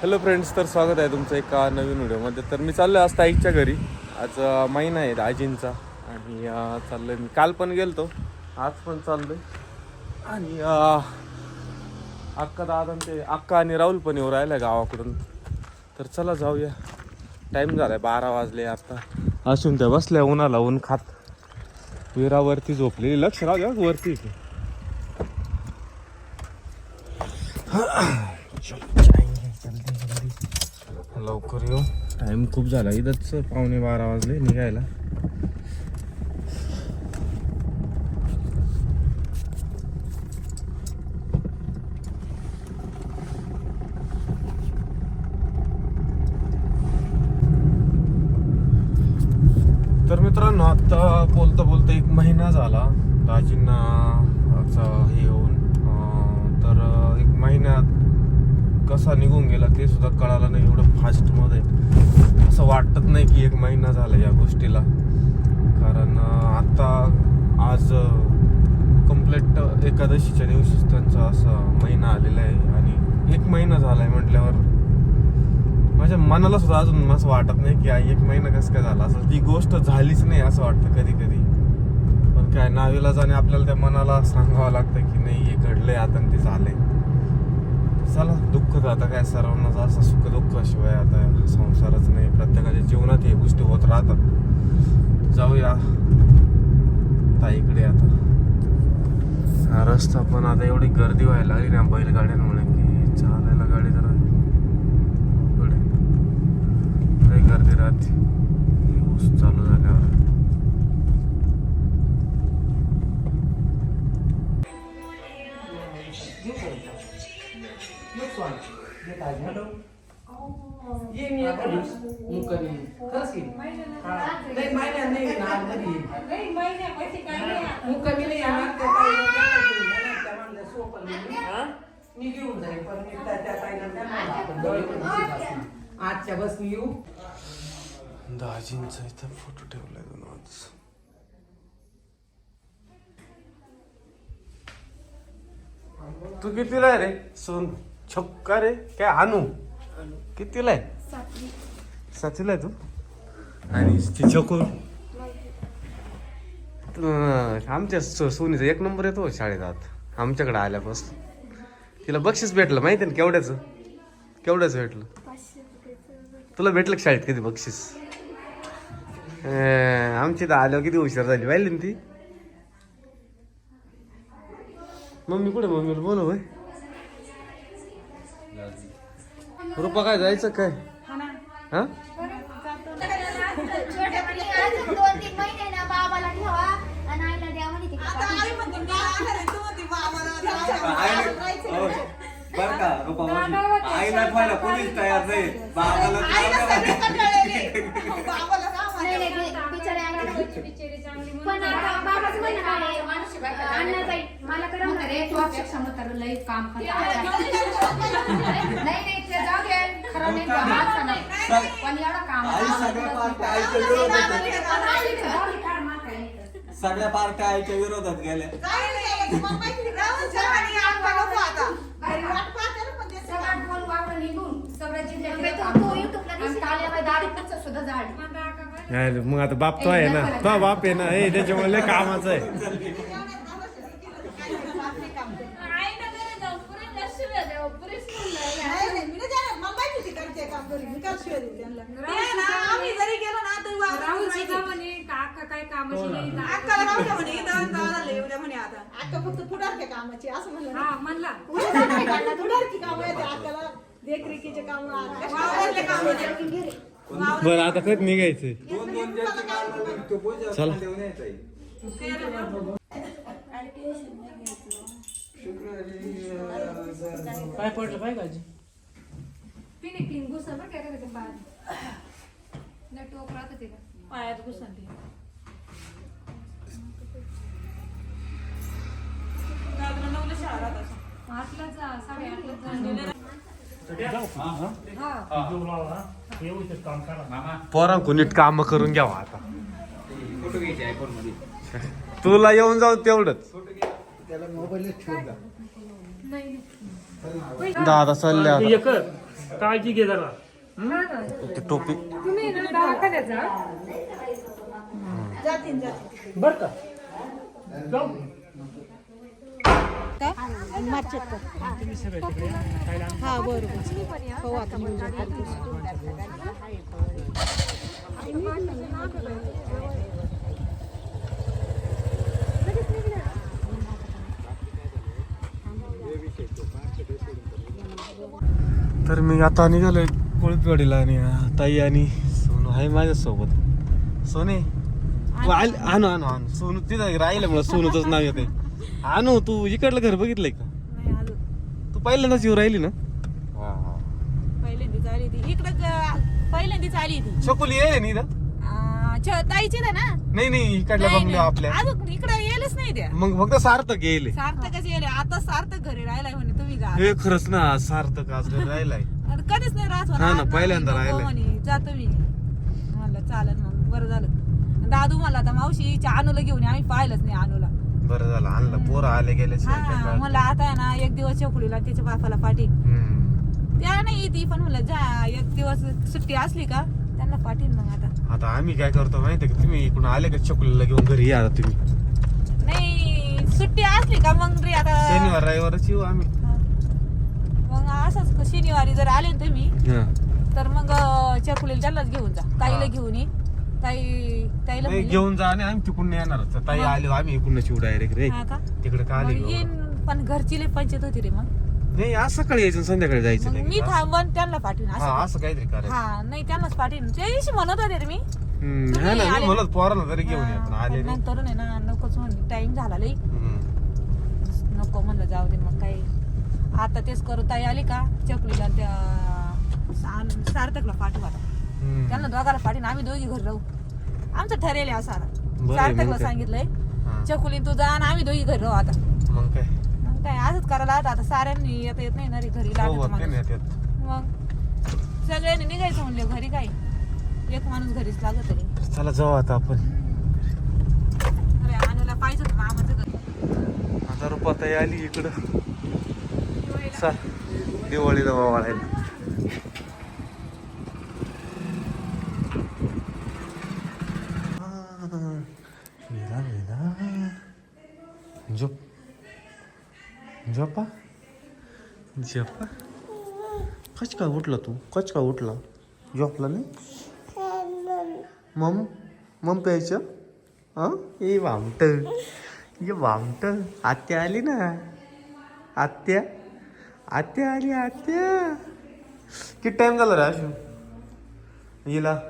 Hello friends तर स्वागत आहे तुमचं एका नवीन व्हिडिओमध्ये. तर मी चाललो आज ताईकच्या घरी. आज महिना आहे आजींचा आणि चाललो आहे मी. काल पण गेलतो आज पण चाललोय. आणि अक्का दादा ते अक्का आणि राहुल पण येऊ राहिला गावाकडून. तर चला जाऊया. टाईम झालाय बारा वाजले आता. असून त्या बसल्या उन्हाला ऊन खात. विरावरती झोपलेली. लक्ष राहू द्या वरती आहे. लवकर येऊ. टाइम खूप झाला. इथंच पावणे बारा वाजले निघायला. तर मित्रांनो आता बोलता बोलता एक महिना झाला दाजींना हे होऊन. अं, तर एक महिन्यात कसा निघून गेला ते सुद्धा कळालं नाही. फास्टमध्ये. असं वाटत नाही की एक महिना झाला या गोष्टीला. कारण आता आज कंप्लीट एकादशीच्या दिवशीच त्यांचा असा महिना आलेला आहे. आणि एक महिना झाला आहे म्हटल्यावर माझ्या मनाला सुद्धा अजून असं वाटत नाही की एक महिना कसं काय झाला? असं ती गोष्ट झालीच नाही असं वाटतं कधी कधी पण काय नावेला जाणे आपल्याला त्या मनाला सांगावं लागतं की नाही हे घडलंय आता ते झालंय. चला दुःख जाता आता काय सर्वांनाच असं सुख दुःख शिवाय आता संसारच नाही प्रत्येकाच्या जीवनात हे गोष्टी होत राहतात. जाऊया. ताईकडे आता. हा रस्ता पण आता एवढी गर्दी व्हायला लागली ना बैलगाड्यांमुळे की चालायला गाडी जरा गर्दी राहते. ऊस चालू झाल्यावर. ये मी आता मुकरी खरंच की नाही? महिन्यात नाही येणार कधी मुक्कामी नाही येणार त्या ताईला त्यांना घेऊन येणार, त्या म्हणल्या सोपं नाही. मी घेऊन जाईन पण मी त्या त्या ताईला त्या म्हणल्या, आपण जवळमध्ये बसून. आजच्या बसनी येऊ. दाजींचा इथं फोटो ठेवलाय दोन आज तू कितीला रे? सोन छक्का रे? काय आणू कितीला आहे? सातवीला आहे तू? आणि ती छकू अं, आमच्या सो- सोनीचा एक नंबर येतो शाळेत आत आमच्याकडे आल्यापासून. तिला बक्षीस भेटलं माहिती ना केवढ्याचं? केवढ्याचं भेटलं? तुला भेटलं का शाळेत कधी बक्षीस? आमची तर आल्यावर किती हुशार झाली पाहिली ना ती? मम्मी कुठे मम्मीला बोलव रुपा काय जायचं काय? हा? छोट्या मुली अजून दोन तीन महिने ना बाबाला ठेवा आणि आईला द्या म्हणे ती बर का रुपा आईला ठेवायला कोणीच तयार नाही. बाबाला नाही, नाही, बि- बिचारे आईला पण आता बाबाचं म्हणणं काय आहे? अण्णा जाईल मला करा म्हातारे तू अपेक्षा म्हातारं लई काम करतात. नाही नाही ते जाऊ दे खरं नाही तो हात नाही. पण एवढं काम आई सगळ्या पार्ट्या आईच्या विरोधात जाऊ दे, काढ माग काय. सगळ्या पार्ट्या आईच्या विरोधात गेल्या सगळं ढोल वावरं निघून सगळं जिल्ह्यात मी काम तो करून. युट्यूबला आणि दिसला. काल्याबाई दाढीचं सुद्धा झाड नाही, मग आता बाप तो आहे ना तो बाप आहे ना हे त्याच्यामुळे लय कामाचं आहे राहुल सुद्धा म्हणे काका काय कामाची नाही ना. हा म्हणला. देखरेखीचे काम बरं आता कधी निघायचंय दोन दोन ज्याची काढलं तो बोजा चला. देऊन यायचा आहे. शुक्रवारी, अं, जर- काय पडलं पाहिजे पिन घुसं बरं काय का ते पायात. पोरांको नीट काम करून घ्यावा आता. तुला येऊन जाऊ तेवढंच. त्याला मोबाईल. दादा आता. काळजी घे जरा. ते टोपी. तुम्ही ना दवाखान्यात जा. जातीन जातीन. बर का. जाऊ. हा बरोबर. हो आता तर मी आता निघालोय. कोळपवाडीला आणि ताई आणि सोनू आहे माझ्यासोबत. सोने तू आल आणू आणू आणू. सोनू तिथं राहिलं मला सोनूच नाव येते आणू तू इकडलं घर बघितलंय का? नाही आलो तू पहिल्यांदाच येऊ राहिली ना? पहिल्यांदीच आली ती. इकडं पहिल्यांदीच आली ती. शकुली ये नी ना आ, छ- ताईची ना? ना नाही नाही इकडल्या बंगल्या. आपल्या. अजून इकडं येलच नाही त्या. मग फक्त सार्थक येईल सार्थकच येले आता सार्थक घरी राहिलाय म्हणे तुम्ही जा हे खरंच ना सार्थक आज घरी राहिलाय. आणि कधीच नाही राहत हा ना, पहिल्यांदा राहिलंय. जातो मी म्हणलं चालेल मग बरं झालं. दादू मला आता मावशीच्या अनुला घेऊन ये. आम्ही पाहिलंच नाही अनुला बरं झालं आणलं पोरं आले गेले हा म्हणलं आता आहे ना एक दिवस चकुलीला त्याच्या बापाला पाठी त्या नाही ती पण म्हणलं जा एक दिवस सुट्टी असली का त्यांना पाठीन मग आता. आता आम्ही काय करतो माहितीये का? तुम्ही इकडून आले का चकुलीला घेऊन घरी या आता तुम्ही? नाही सुट्टी असली का मग रे आता? शनिवार रविवारच येऊ आम्ही. मग असंच शनिवारी जर आले ना तुम्ही हा. तर मग चकुलीला त्यालाच घेऊन जा. ताईला घेऊन ये. ताई ताईला नाही म्हणले, घेऊन जा आणि आम्ही तिकडून येणार तर ताई आले आम्ही इकडून येऊ डायरेक्ट रे. हा का? तिकडे का आले मग येईन पण घरची लई पंचायत होती रे मग. नाही आज सकाळी यायचं आणि संध्याकाळी जायचं मग मी थांबन त्यांना पाठवून हा असं काहीतरी करायचं. हा नाही त्यांनाच पाठवून. दिवशी म्हणत होते रे मी. हम्म, तुम्ही हा ना आले मी म्हणत पोराला तरी घेऊन या पण हा, आले पण नाही. नंतर आहे ना नकोच म्हणले. टाइम झाला लई. हम्म. नको म्हणलं जाऊ दे मग काही आता तेच करू ताई आली का? चकलीला त्या सार्थकला पाठवू आता. हम्म. त्यांना दोघाला पाठीन आम्ही दोघी घरी राहू. आमचं ठरेल आहे सार्थकला काय. सांगितलंय हा. चकुली तू जा आणि आम्ही दोघी घरी राहू आता. मग काय? मग काय असंच करायला आता आता साऱ्यांनी येता येत नाही ना रे घरी लागत माणूस. नाही त्यात. मग सगळ्यांनी निघायचं म्हणले घरी काय? एक माणूस घरीच लागत तरी चला जाऊ आता आपण. अरे आणायला पाहिजे होतं मामाचं घर. आता आली इकडं. चा दिवाळीला वाळायला वाढायला झोप. झोपा. झोपा. कच का उठला तू कच का उठला. झोपला नाही? मम मम प्यायचं? हां? ए वामट. ये वामट. आत्या आली ना. आत्या? आत्या आली आत्या. किती टाइम झाला रे अशू? हिला.